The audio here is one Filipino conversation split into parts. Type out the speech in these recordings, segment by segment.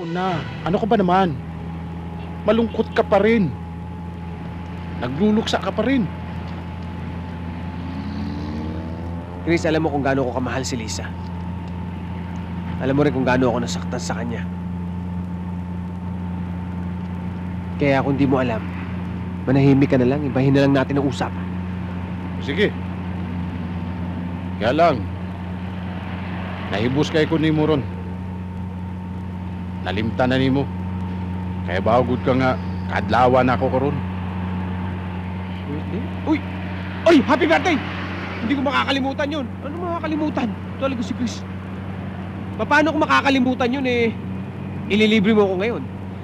Una, ano ka ba naman? Malungkot ka pa rin. Nagluluksa ka pa rin. Chris, alam mo kung gaano ko kamahal si Lisa. Alam mo rin kung gaano ako nasaktan sa kanya. Kaya kung di mo alam, manahimik ka na lang, ibahin na lang natin ang usapan. Sige. Kaya lang, nahibos kay ko ni mo ron. Nalimta na ni mo. Kaya bagod ka nga, kadlawa na ako karon. Uy! Uy! Happy birthday! Hindi ko makakalimutan yun. Ano makakalimutan? Talaga si Chris. Paano ko makakalimutan yun eh? Ililibre mo ako ngayon.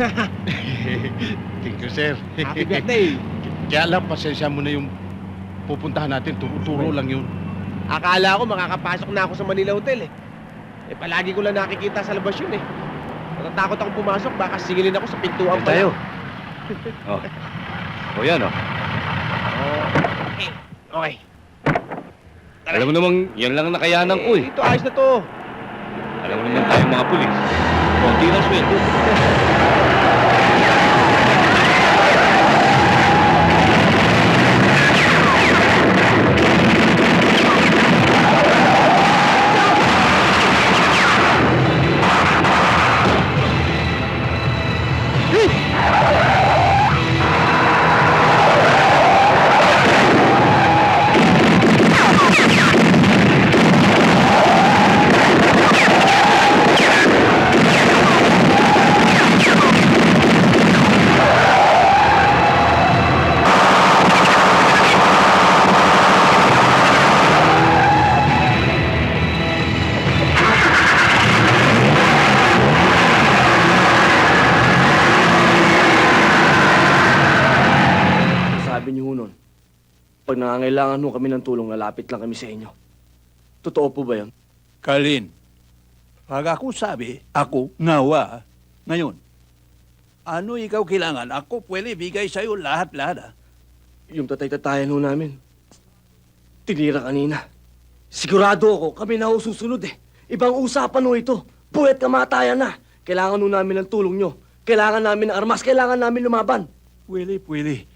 Thank you, sir. Happy birthday! Kaya lang, pasensya mo na yung pupuntahan natin. Turo lang yun. Akala ko makakapasok na ako sa Manila Hotel eh. Eh palagi ko lang nakikita sa labas yun eh. Natatakot akong pumasok, baka singilin ako sa pintuan pa. Tayo. oh. O yan, oh. Okay. okay. Alam mo namang, yan lang ang nakayanan ko eh. Ito, ayos na to. Alam mo naman tayong mga pulis. Konti lang sweldo. pag nangangailangan ho kami ng tulong, lalapit lang kami sa inyo. Totoo po ba yun? Kalin, pag ako sabi, ako ngawa, ngayon, ano ikaw kailangan? Ako pwede bigay sa'yo lahat-lahat. ah. Yung tatay-tatayan ho namin, tinira kanina. Sigurado ako, kami na ho susunod eh. Ibang usapan ho ito. Buwet kamatayan na. Kailangan ho namin ng tulong nyo. Kailangan namin ng armas. Kailangan namin lumaban. Pwede, pwede.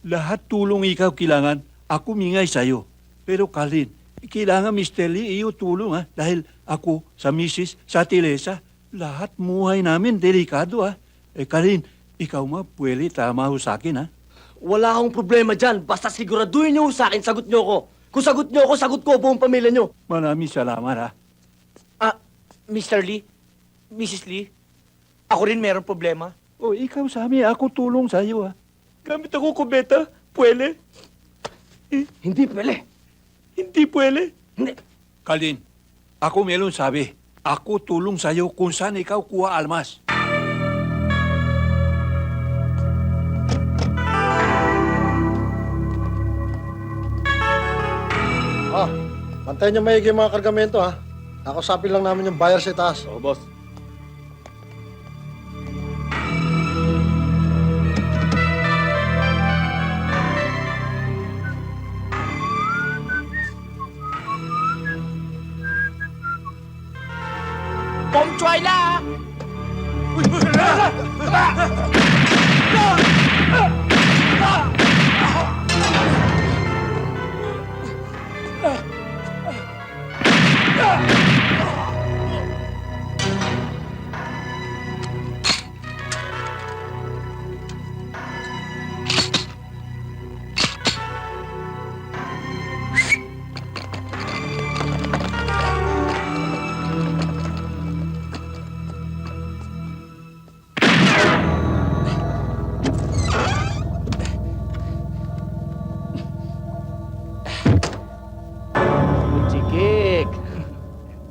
Lahat tulong ikaw kailangan, ako mingay sa'yo. Pero Kalin, kailangan Mr. Lee iyo tulong ha. Dahil ako, sa misis, sa Tilesa, lahat muhay namin delikado ha. Eh Kalin, ikaw ma, pwede tama ho sa akin ha. Wala akong problema dyan. Basta siguraduhin nyo ho sa akin, sagot nyo ko. Kung sagot nyo ako, sagot ko buong pamilya nyo. Maraming salamat ha. Ah, Mr. Lee, Mrs. Lee, ako rin meron problema. O ikaw sa amin, ako tulong sa'yo ha. Gamit ako kubeta, pwede. Hindi pwede. Hindi pwede. Hindi. Kalin, ako meron sabi, ako tulong sa'yo kung saan ikaw kuha almas. Ah, bantayan niyo maigi yung mga kargamento ha. Nakasapin lang namin yung buyer sa itaas. Oo, boss. Bom Chuyla! Chikik.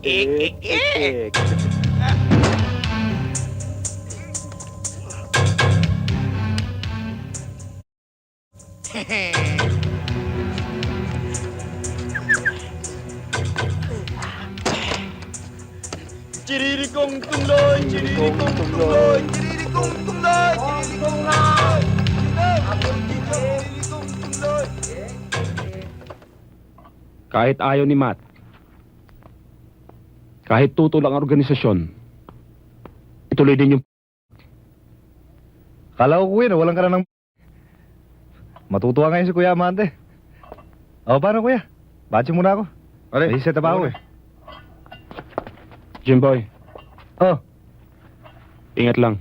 Ik, ik, ik! Chiririkong tumloy, chiririkong tumloy, chiririkong tumloy, chiririkong tumloy. Kahit ayaw ni Matt, kahit tutol ang organisasyon, Ituloy din yung... Kala ko kuya, walang ka na ng... Matutuwa ngayon si Kuya Amante. O, paano kuya? Batch muna ako. Pare, May set pa ako eh. Jimboy, Oh, ingat lang.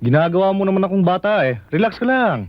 ginagawa mo naman akong bata eh. Relax ka lang.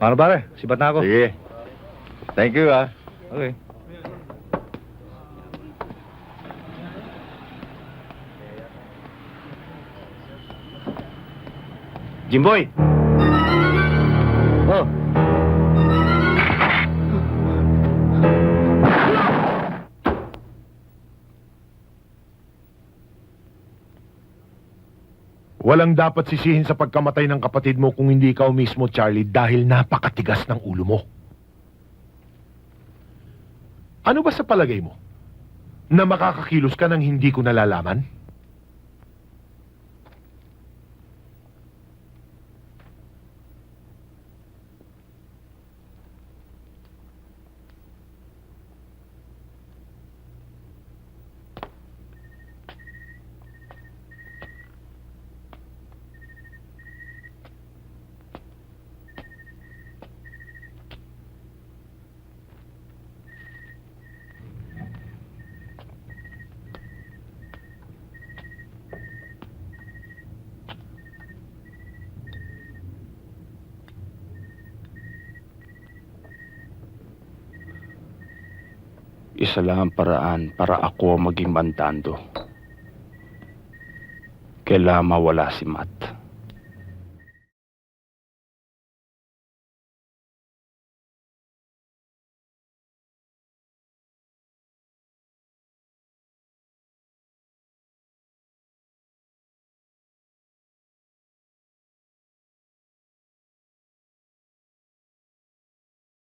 Paano pare? Sibat na ako. Sige. Thank you ah. Okay. Jimboy! Walang dapat sisihin sa pagkamatay ng kapatid mo kung hindi ikaw mismo, Charlie, dahil napakatigas ng ulo mo. Ano ba sa palagay mo? Na makakakilos ka ng hindi ko nalalaman? Isa lang ang paraan para ako maging bantando. Kailangan mawala si Matt.